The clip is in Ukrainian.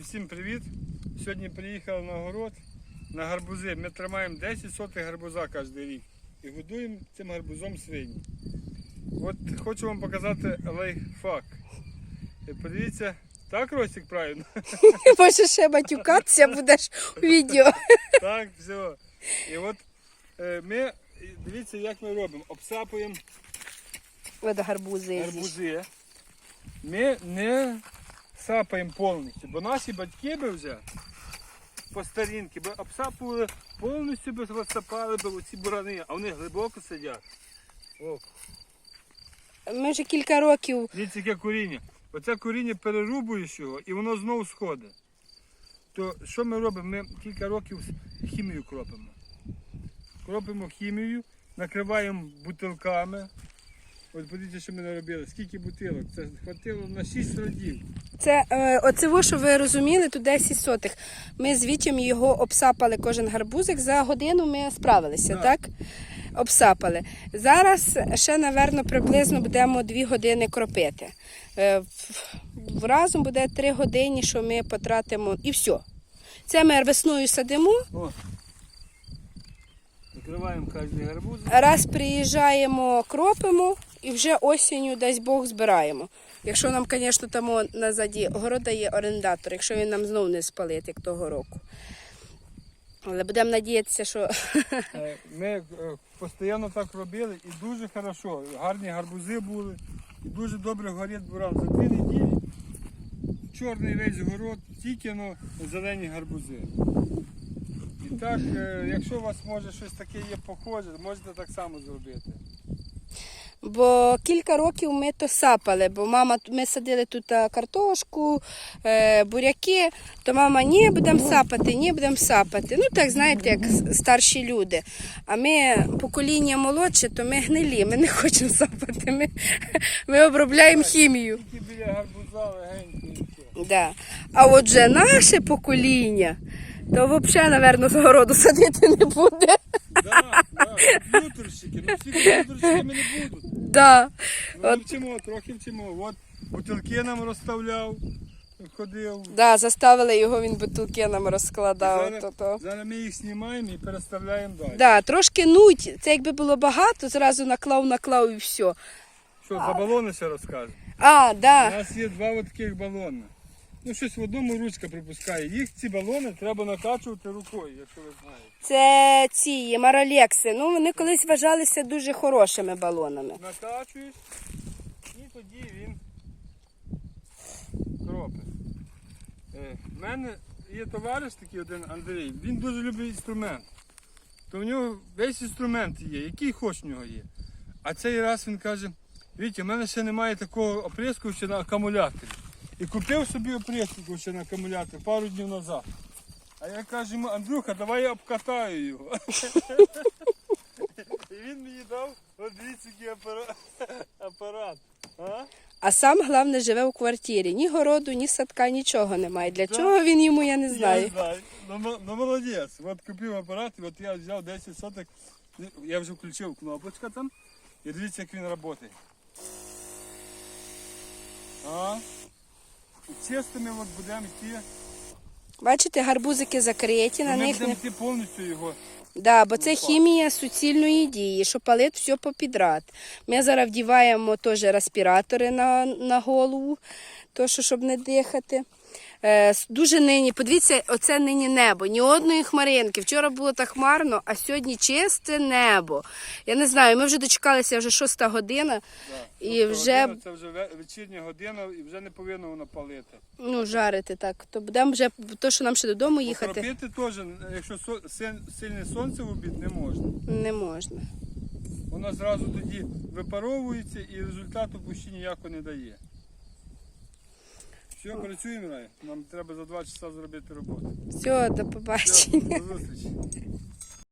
Друзі, всім привіт! Сьогодні приїхали на город на гарбузи. Ми тримаємо 10 сотих гарбуза кожен рік і годуємо цим гарбузом свині. От хочу вам показати лайфхак. Е, Подивіться, так, Ростик, правильно? Може ще матюкатися будеш у відео. Так, все. І от е, ми, дивіться, як ми робимо. Обсапуємо гарбузи. гарбузи. Ми не сапаємо повністю, бо наші батьки би вже по старінки би обсапували повністю би розсапали би оці бурани, а вони глибоко сидять. О, Ми вже кілька років дивіться, яке коріння. Оце коріння перерубуєш його і воно знову сходить. То що ми робимо? Ми кілька років хімію кропимо. Кропимо хімію, накриваємо бутилками. От подивіться, що ми наробили. Скільки бутилок? Це хватило на 6 родів. Це е, оце, що ви розуміли, тут 10 сотих. Ми з Вітєм його обсапали кожен гарбузик. За годину ми справилися, Так. так? Обсапали. Зараз ще, напевно, приблизно будемо 2 години кропити. Е, в- Разом буде 3 години, що ми потратимо і все. Це ми весною садимо, О. Накриваємо кожен гарбуз. раз приїжджаємо, кропимо і вже осінню десь Бог збираємо. Якщо нам, звісно, там назаді города є орендатор, якщо він нам знову не спалить, як того року. Але будемо надіятися, що Е, Ми е, постійно так робили і дуже хорошо. Гарні гарбузи були. І дуже добре горить буран. За дві неділі чорний весь город, тільки ну, зелені гарбузи. І так, е, якщо у вас може щось таке є похоже, можете так само зробити. Бо кілька років ми то сапали, бо мама ми садили тут картошку, е, буряки, то мама ні, будемо сапати, ні, будемо сапати. Ну так знаєте, як старші люди. А ми покоління молодше, то ми гнилі, ми не хочемо сапати. Ми, ми обробляємо хімію. Да. А от же наше покоління, то взагалі, напевно, з городу садити не буде. Комп'ютерщики, ну всі комп'ютерщиками не будуть. Да. Ну, От. вчимо, трохи вчимо. От бутилки нам розставляв, ходив. Да, заставили його, він бутилки нам розкладав. Зараз, То, то. зараз ми їх знімаємо і переставляємо далі. Да, трошки нуть. Це якби було багато, зразу наклав, наклав і все. Що, за балони ще розкажу? А, У да. нас є два от таких балони. Ну, щось в одному ручка припускає. Їх ці балони треба накачувати рукою, якщо ви знаєте. Це ці маролекси. Ну, вони колись вважалися дуже хорошими балонами. Накачуєш і тоді він кропить. Е, в мене є товариш такий один Андрій, він дуже любить інструмент. То в нього весь інструмент є, який хоч в нього є. А цей раз він каже, Вітя, в мене ще немає такого оприскувача на акумуляторі. І купив собі оприскувача на акумулятор пару днів назад. А я кажу йому, Андрюха, давай я обкатаю його. І він мені дав, от дивіться, який апарат. апарат. А? А сам, головне, живе у квартирі. Ні городу, ні садка, нічого немає. Для чого він йому, я не Я знаю. Ну, ну молодець. От купив апарат, і от я взяв 10 соток. Я вже включив кнопочка там. І дивіться, як він працює. А? Чистими от будемо йти. Бачите, гарбузики закриті, на Ми них будемо не. йти повністю його. Да, бо це хімія суцільної дії, що палить все попідрат. Ми зараз вдіваємо теж респіратори на, на голову, то, що, щоб не дихати. Е, дуже нині, подивіться, оце нині небо. Ні одної хмаринки. Вчора було так хмарно, а сьогодні чисте небо. Я не знаю, ми вже дочекалися вже шоста година, Да. І вже- година, Це вже вечірня година і вже не повинно воно палити. ну, жарити так. То будемо вже, то, що нам ще додому їхати, Покропити теж, якщо сильне сонце в обід, не можна. не можна. Воно зразу тоді випаровується і результату почти ніякого не дає. Все, працюємо, Рай. Нам треба за два часа зробити роботу. Все, до Все, до зустрічі.